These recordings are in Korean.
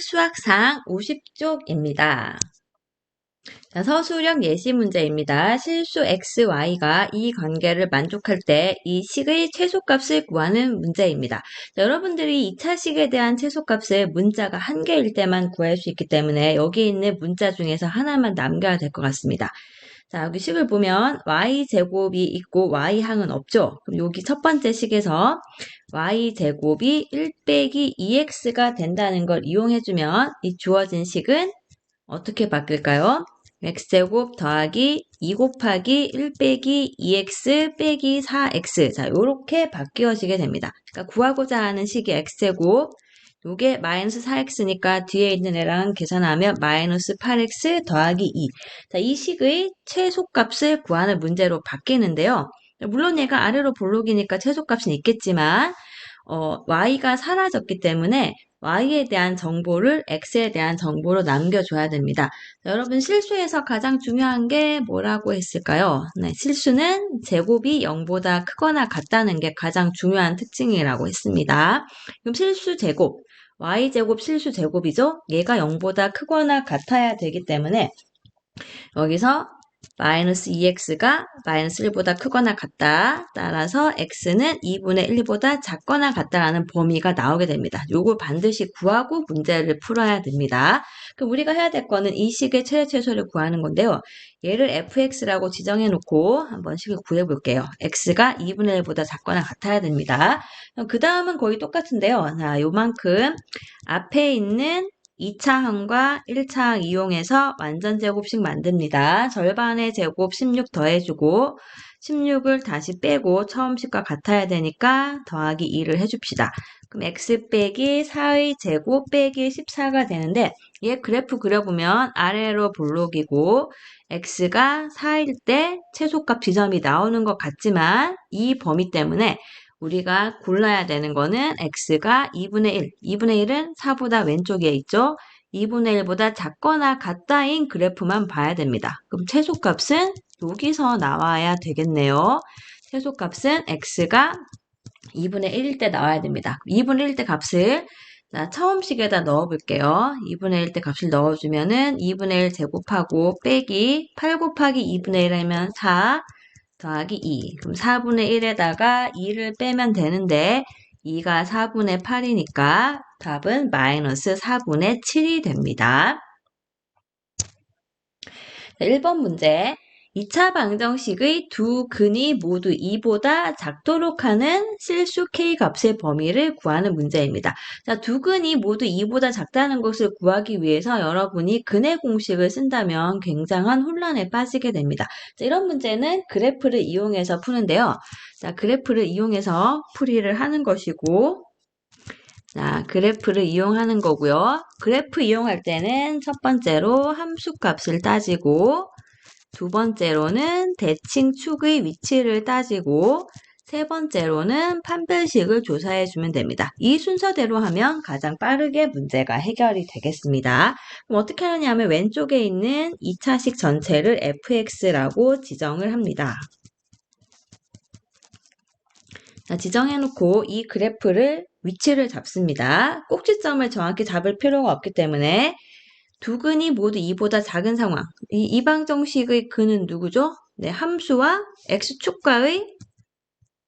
수학상 50쪽입니다. 자, 서술형 예시 문제입니다. 실수 xy가 이 관계를 만족할 때 이 식의 최소값을 구하는 문제입니다. 자, 여러분들이 2차 식에 대한 최소값을 문자가 한 개일 때만 구할 수 있기 때문에 여기 있는 문자 중에서 하나만 남겨야 될 것 같습니다. 자, 여기 식을 보면 y제곱이 있고 y항은 없죠. 그럼 여기 첫 번째 식에서 y제곱이 1 빼기 2x가 된다는 걸 이용해주면 이 주어진 식은 어떻게 바뀔까요? x제곱 더하기 2 곱하기 1 빼기 2x 빼기 4x 자 요렇게 바뀌어지게 됩니다. 그러니까 구하고자 하는 식이 x제곱 요게 마이너스 4x니까 뒤에 있는 애랑 계산하면 마이너스 8x 더하기 2. 자, 이 식의 최소값을 구하는 문제로 바뀌는데요. 물론 얘가 아래로 볼록이니까 최소값은 있겠지만 어, y가 사라졌기 때문에 y에 대한 정보를 x에 대한 정보로 남겨줘야 됩니다. 자, 여러분 실수에서 가장 중요한 게 뭐라고 했을까요? 네, 실수는 제곱이 0보다 크거나 같다는 게 가장 중요한 특징이라고 했습니다. 그럼 실수 제곱 y제곱 실수 제곱이죠. 얘가 0보다 크거나 같아야 되기 때문에 여기서 마이너스 2x가 마이너스 1보다 크거나 같다. 따라서 x는 2분의 1보다 작거나 같다라는 범위가 나오게 됩니다. 요걸 반드시 구하고 문제를 풀어야 됩니다. 그럼 우리가 해야 될 거는 이 식의 최대 최소를 구하는 건데요. 얘를 fx라고 지정해 놓고 한번 식을 구해 볼게요. x가 2분의 1보다 작거나 같아야 됩니다. 그 다음은 거의 똑같은데요. 자, 요만큼 앞에 있는 2차항과 1차항 이용해서 완전 제곱식 만듭니다. 절반의 제곱 16 더해주고 16을 다시 빼고 처음식과 같아야 되니까 더하기 2를 해줍시다. 그럼 x 빼기 4의 제곱 빼기 14가 되는데 얘 그래프 그려보면 아래로 볼록이고 x가 4일 때 최소값 지점이 나오는 것 같지만 이 범위 때문에 우리가 골라야 되는 거는 x가 2분의 1. 2분의 1은 4보다 왼쪽에 있죠. 2분의 1보다 작거나 같다인 그래프만 봐야 됩니다. 그럼 최소값은 여기서 나와야 되겠네요. 최소값은 x가 2분의 1일 때 나와야 됩니다. 2분의 1일 때 값을 자, 처음식에다 넣어 볼게요. 2분의 1 때 값을 넣어주면은 2분의 1 제곱하고 빼기 8 곱하기 2분의 1 하면 4 더하기 2. 그럼 4분의 1에다가 2를 빼면 되는데 2가 4분의 8이니까 답은 마이너스 4분의 7이 됩니다. 1번 문제. 2차 방정식의 두 근이 모두 2보다 작도록 하는 실수 k 값의 범위를 구하는 문제입니다. 자, 두 근이 모두 2보다 작다는 것을 구하기 위해서 여러분이 근의 공식을 쓴다면 굉장한 혼란에 빠지게 됩니다. 자, 이런 문제는 그래프를 이용해서 푸는데요. 자, 그래프를 이용해서 풀이를 하는 것이고 자, 그래프를 이용하는 거고요. 그래프 이용할 때는 첫 번째로 함수 값을 따지고 두 번째로는 대칭 축의 위치를 따지고 세 번째로는 판별식을 조사해 주면 됩니다. 이 순서대로 하면 가장 빠르게 문제가 해결이 되겠습니다. 그럼 어떻게 하느냐면 왼쪽에 있는 2차식 전체를 fx라고 지정을 합니다. 자, 지정해 놓고 이 그래프를 위치를 잡습니다. 꼭지점을 정확히 잡을 필요가 없기 때문에 두 근이 모두 2보다 작은 상황. 이 이방정식의 근은 누구죠? 네, 함수와 x축과의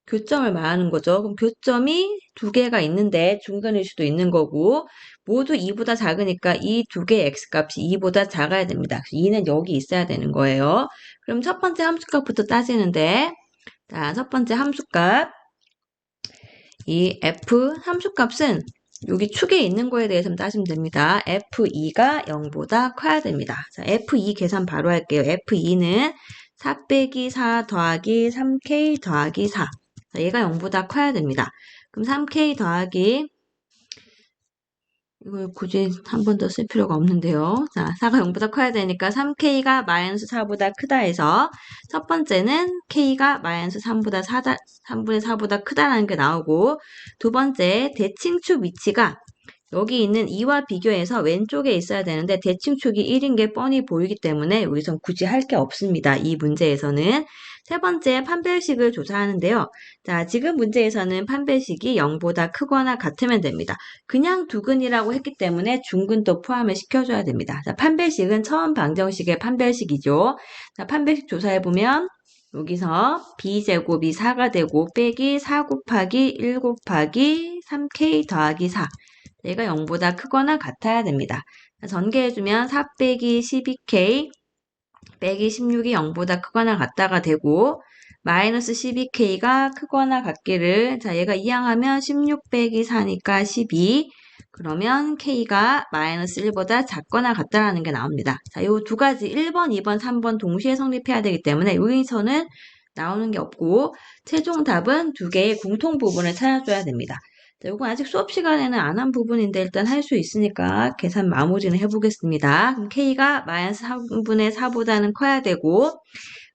교점을 말하는 거죠. 그럼 교점이 두 개가 있는데 중간일 수도 있는 거고 모두 2보다 작으니까 이 두 개의 x값이 2보다 작아야 됩니다. 2는 여기 있어야 되는 거예요. 그럼 첫 번째 함수값부터 따지는데 자, 첫 번째 함수값 이 f 함수값은 여기 축에 있는 거에 대해서 따지면 됩니다. F2가 0보다 커야 됩니다. 자, F2 계산 바로 할게요. F2는 4 빼기 4 더하기 3K 더하기 4. 자, 얘가 0보다 커야 됩니다. 그럼 3K 더하기 이걸 굳이 한 번 더 쓸 필요가 없는데요. 자, 4가 0보다 커야 되니까 3K가 마이너스 4보다 크다 해서 첫 번째는 K가 마이너스 3보다 4다, 3분의 4보다 크다라는 게 나오고 두 번째 대칭축 위치가 여기 있는 2와 비교해서 왼쪽에 있어야 되는데 대칭축이 1인 게 뻔히 보이기 때문에 여기선 굳이 할 게 없습니다. 이 문제에서는. 세 번째 판별식을 조사하는데요. 자, 지금 문제에서는 판별식이 0보다 크거나 같으면 됩니다. 그냥 두근이라고 했기 때문에 중근도 포함을 시켜줘야 됩니다. 자, 판별식은 처음 방정식의 판별식이죠. 자, 판별식 조사해보면 여기서 b제곱이 4가 되고 빼기 4 곱하기 1 곱하기 3k 더하기 4 얘가 0보다 크거나 같아야 됩니다. 전개해주면 4 빼기 12k 빼기 16이 0보다 크거나 같다가 되고 마이너스 12k가 크거나 같기를 자 얘가 이항하면 16 빼기 4니까 12 그러면 k가 마이너스 1보다 작거나 같다라는 게 나옵니다. 자, 요 두 가지 1번, 2번, 3번 동시에 성립해야 되기 때문에 여기서는 나오는 게 없고 최종 답은 두 개의 공통 부분을 찾아줘야 됩니다. 자, 이건 아직 수업 시간에는 안 한 부분인데 일단 할 수 있으니까 계산 마무리는 해보겠습니다. 그럼 k가 마이너스 3분의 4보다는 커야 되고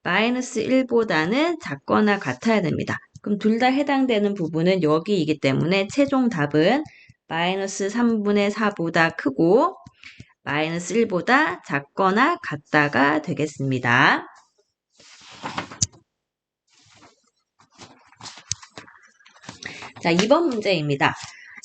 마이너스 1보다는 작거나 같아야 됩니다. 그럼 둘 다 해당되는 부분은 여기이기 때문에 최종 답은 마이너스 3분의 4보다 크고 마이너스 1보다 작거나 같다가 되겠습니다. 자, 2번 문제입니다.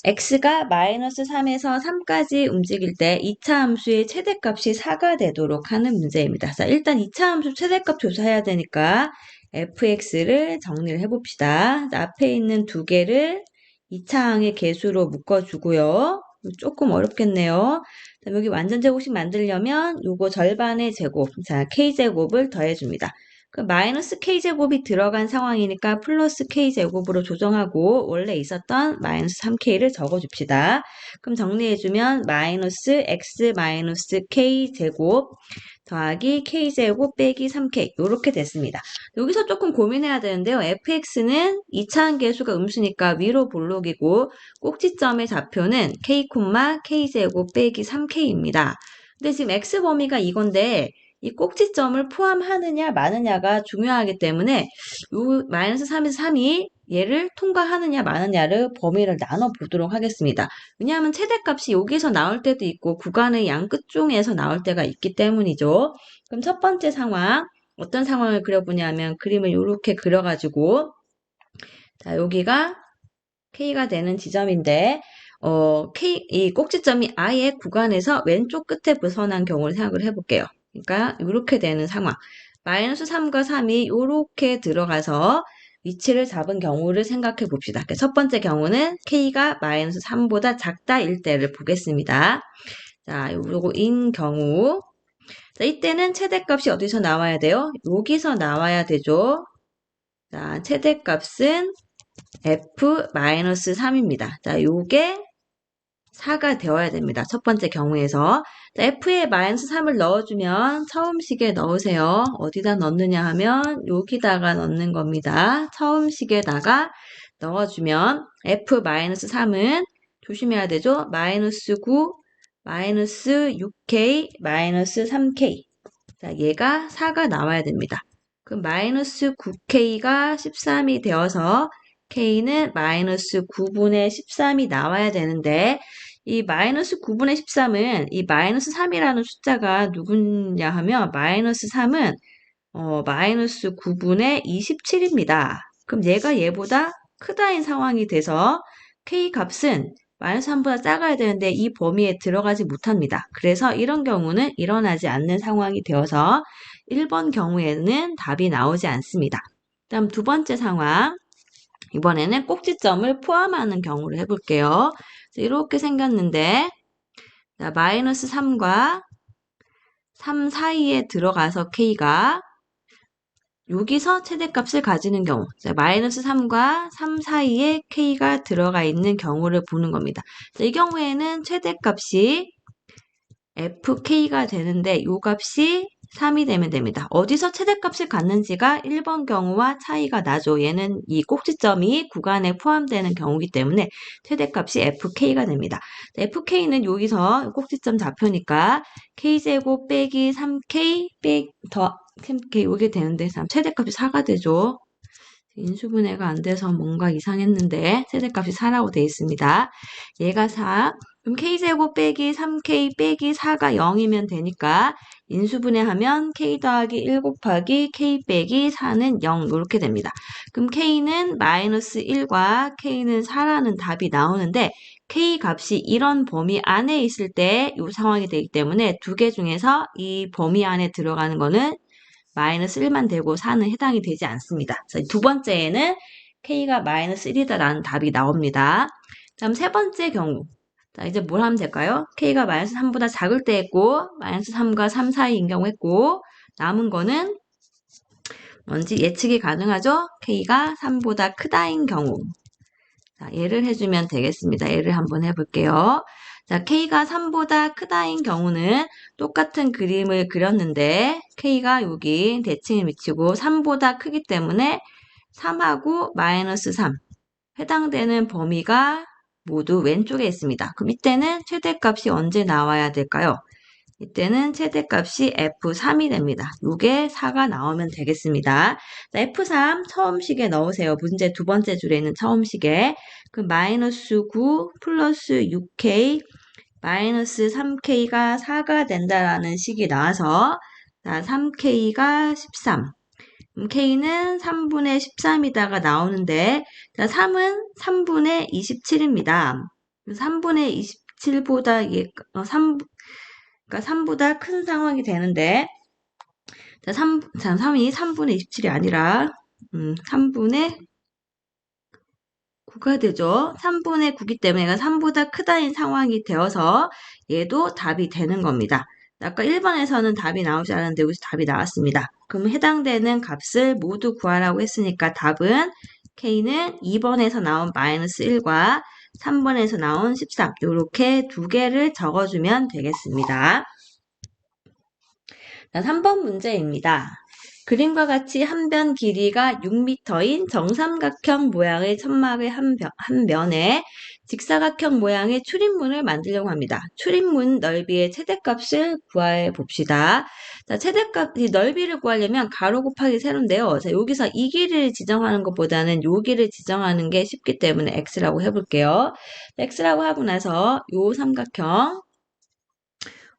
x가 마이너스 3에서 3까지 움직일 때 2차 함수의 최대값이 4가 되도록 하는 문제입니다. 자, 일단 2차 함수 최대값 조사해야 되니까 fx를 정리를 해봅시다. 자, 앞에 있는 두 개를 2차 항의 개수로 묶어주고요. 조금 어렵겠네요. 여기 완전 제곱식 만들려면 요거 절반의 제곱, 자 k제곱을 더해줍니다. 그 마이너스 k제곱이 들어간 상황이니까 플러스 k제곱으로 조정하고 원래 있었던 마이너스 3k를 적어줍시다. 그럼 정리해주면 마이너스 x 마이너스 k제곱 더하기 k제곱 빼기 3k 이렇게 됐습니다. 여기서 조금 고민해야 되는데요. fx는 2차항 계수가 음수니까 위로 볼록이고 꼭지점의 좌표는 k, k제곱 빼기 3k입니다. 근데 지금 x 범위가 이건데 이 꼭지점을 포함하느냐 마느냐가 중요하기 때문에 요 마이너스 3에서 3이 얘를 통과하느냐 마느냐를 범위를 나눠 보도록 하겠습니다. 왜냐하면 최대값이 여기서 나올 때도 있고 구간의 양 끝중에서 나올 때가 있기 때문이죠. 그럼 첫 번째 상황 어떤 상황을 그려보냐면 그림을 이렇게 그려가지고 자 여기가 K가 되는 지점인데 어, K, 이 꼭지점이 아예 구간에서 왼쪽 끝에 벗어난 경우를 생각을 해볼게요. 그러니까 이렇게 되는 상황. 마이너스 3과 3이 이렇게 들어가서 위치를 잡은 경우를 생각해 봅시다. 그러니까 첫 번째 경우는 k가 마이너스 3보다 작다일 때를 보겠습니다. 자, 요거인 경우. 자, 이때는 최대값이 어디서 나와야 돼요? 여기서 나와야 되죠. 자, 최대값은 f-3입니다. 자, 요게 4가 되어야 됩니다. 첫 번째 경우에서 f에 마이너스 3을 넣어주면 처음식에 넣으세요. 어디다 넣느냐 하면 여기다가 넣는 겁니다. 처음식에다가 넣어주면 f 마이너스 3은 조심해야 되죠. 마이너스 9, 마이너스 6k, 마이너스 3k 자 얘가 4가 나와야 됩니다. 그럼 마이너스 9k가 13이 되어서 k는 마이너스 9분의 13이 나와야 되는데 이 마이너스 9분의 13은 이 마이너스 3이라는 숫자가 누구냐 하면 마이너스 3은 어, 마이너스 9분의 27입니다. 그럼 얘가 얘보다 크다인 상황이 돼서 k 값은 마이너스 3보다 작아야 되는데 이 범위에 들어가지 못합니다. 그래서 이런 경우는 일어나지 않는 상황이 되어서 1번 경우에는 답이 나오지 않습니다. 다음 두 번째 상황 이번에는 꼭지점을 포함하는 경우를 해볼게요. 이렇게 생겼는데 자, 마이너스 3과 3 사이에 들어가서 k가 여기서 최대값을 가지는 경우 자, 마이너스 3과 3 사이에 k가 들어가 있는 경우를 보는 겁니다. 자, 이 경우에는 최대값이 fk가 되는데 이 값이 3이 되면 됩니다. 어디서 최대값을 갖는지가 1번 경우와 차이가 나죠. 얘는 이 꼭지점이 구간에 포함되는 경우이기 때문에 최대값이 fk가 됩니다. fk는 여기서 꼭지점 좌표니까 k제곱 빼기 3k 빼기 더 3k 이게 되는데 최대값이 4가 되죠. 인수분해가 안 돼서 뭔가 이상했는데 최대값이 4라고 되어 있습니다. 얘가 4, 그럼 k제곱 빼기 3k 빼기 4가 0이면 되니까 인수분해하면 k 더하기 1 곱하기 k 빼기 4는 0 이렇게 됩니다. 그럼 k는 마이너스 1과 k는 4라는 답이 나오는데 k 값이 이런 범위 안에 있을 때 이 상황이 되기 때문에 두 개 중에서 이 범위 안에 들어가는 거는 마이너스 1만 되고 4는 해당이 되지 않습니다. 두 번째에는 k가 마이너스 1이다라는 답이 나옵니다. 다음 세 번째 경우 자, 이제 뭘 하면 될까요? k가 마이너스 3보다 작을 때 했고, 마이너스 3과 3 사이인 경우 했고, 남은 거는 뭔지 예측이 가능하죠? k가 3보다 크다인 경우. 자, 예를 해주면 되겠습니다. 예를 한번 해볼게요. 자, k가 3보다 크다인 경우는 똑같은 그림을 그렸는데, k가 여기 대칭을 미치고 3보다 크기 때문에 3하고 마이너스 3. 해당되는 범위가 모두 왼쪽에 있습니다. 그럼 이때는 최대값이 언제 나와야 될까요? 이때는 최대값이 F3이 됩니다. 이게 4가 나오면 되겠습니다. F3 처음식에 넣으세요. 문제 두 번째 줄에 있는 처음식에 그 마이너스 9 플러스 6K 마이너스 3K가 4가 된다라는 식이 나와서 자, 3K가 13 K는 3분의 13이다가 나오는데 자, 3은 3분의 27입니다. 3분의 27보다 예, 어, 3, 그러니까 3보다 큰 상황이 되는데 자, 3, 자, 3이 3분의 27이 아니라 음, 3분의 9가 되죠. 3분의 9기 때문에 얘가 3보다 크다인 상황이 되어서 얘도 답이 되는 겁니다. 아까 1번에서는 답이 나오지 않았는데 여기서 답이 나왔습니다. 그럼 해당되는 값을 모두 구하라고 했으니까 답은 K는 2번에서 나온 마이너스 1과 3번에서 나온 13 이렇게 두 개를 적어주면 되겠습니다. 자, 3번 문제입니다. 그림과 같이 한 변 길이가 6m인 정삼각형 모양의 천막의 한, 변, 한 면에 직사각형 모양의 출입문을 만들려고 합니다. 출입문 넓이의 최대값을 구해 봅시다. 자, 최대값, 이 넓이를 구하려면 가로 곱하기 세로인데요. 자, 여기서 이 길이를 지정하는 것보다는 요 길이를 지정하는 게 쉽기 때문에 x라고 해볼게요. x라고 하고 나서 요 삼각형,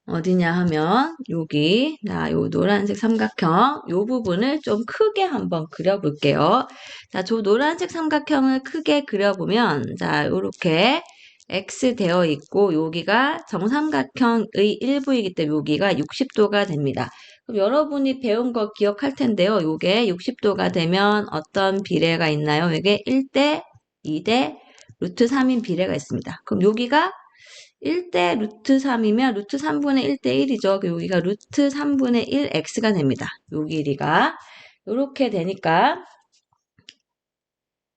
어디냐 하면 여기 나 요 노란색 삼각형 요 부분을 좀 크게 한번 그려볼게요. 자, 저 노란색 삼각형을 크게 그려보면 자, 요렇게 X 되어 있고 여기가 정삼각형의 일부이기 때문에 여기가 60도가 됩니다. 그럼 여러분이 배운 거 기억할 텐데요. 요게 60도가 되면 어떤 비례가 있나요? 이게 1대 2대 루트 3인 비례가 있습니다. 그럼 여기가 1대 루트 3이면 루트 3분의 1대 1이죠. 여기가 루트 3분의 1x가 됩니다. 요 길이가. 이렇게 되니까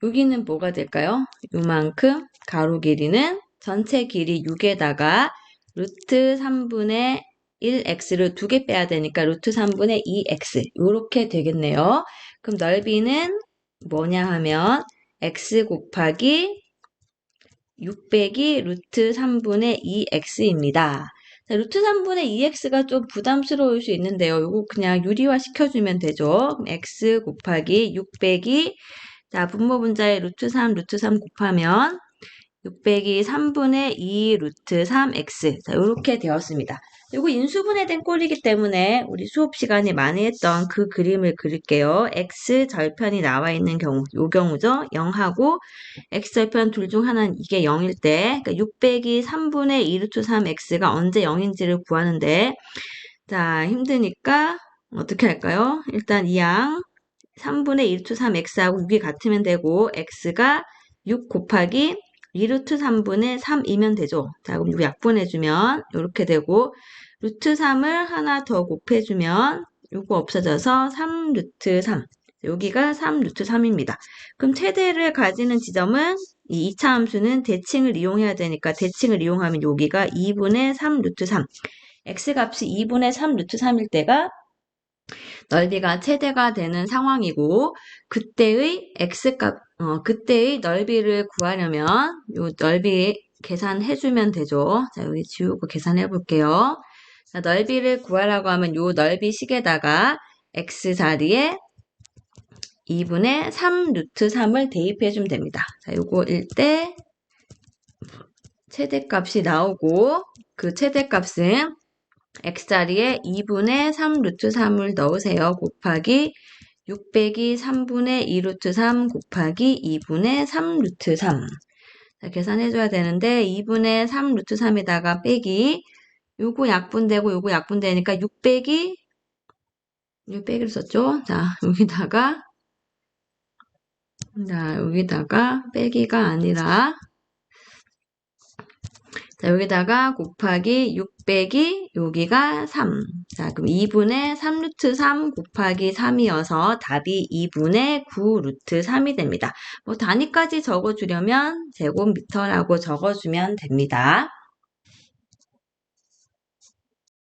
여기는 뭐가 될까요? 요만큼 가로 길이는 전체 길이 6에다가 루트 3분의 1x를 두 개 빼야 되니까 루트 3분의 2x 이렇게 되겠네요. 그럼 넓이는 뭐냐 하면 x 곱하기 600이 루트 3분의 2x입니다. 자, 루트 3분의 2x가 좀 부담스러울 수 있는데요. 이거 그냥 유리화 시켜주면 되죠. x 곱하기 600이 자 분모 분자의 루트 3, 루트 3 곱하면 600이 3분의 2 루트 3x 자 이렇게 되었습니다. 이거 인수분해된 꼴이기 때문에 우리 수업 시간에 많이 했던 그 그림을 그릴게요. x 절편이 나와 있는 경우, 요 경우죠. 0하고 x 절편 둘 중 하나는 이게 0일 때, 그러니까 600이 3분의 2 루트 3x가 언제 0인지를 구하는데, 자, 힘드니까 어떻게 할까요? 일단 이 양 3분의 2루트 3x하고 6이 같으면 되고, x가 6 곱하기 2루트 3분의 3이면 되죠. 자, 그럼 이거 약분해주면 이렇게 되고 루트 3을 하나 더 곱해주면 이거 없어져서 3루트 3. 여기가 3루트 3입니다. 그럼 최대를 가지는 지점은 이 2차 함수는 대칭을 이용해야 되니까 대칭을 이용하면 여기가 2분의 3루트 3. x값이 2분의 3루트 3일 때가 넓이가 최대가 되는 상황이고 그때의 x값 어, 그때의 넓이를 구하려면 요 넓이 계산해 주면 되죠. 자, 여기 지우고 계산해 볼게요. 자, 넓이를 구하라고 하면 요 넓이 식에다가 x 자리에 2분의 3 루트 3을 대입해 주면 됩니다. 자, 요거 1대 최대값이 나오고 그 최대값은 x자리에 2분의 3 루트 3을 넣으세요. 곱하기 6 빼기 3분의 2 루트 3 곱하기 2분의 3 루트 3. 자, 계산해줘야 되는데 2분의 3 루트 3에다가 빼기 요거 약분되고 요거 약분되니까 6 빼기 6 빼기를 썼죠. 자 여기다가 자 여기다가 빼기가 아니라 자, 여기다가 곱하기 6 빼기 여기가 3. 자, 그럼 2분의 3 루트 3 곱하기 3이어서 답이 2분의 9 루트 3이 됩니다. 뭐 단위까지 적어주려면 제곱미터라고 적어주면 됩니다.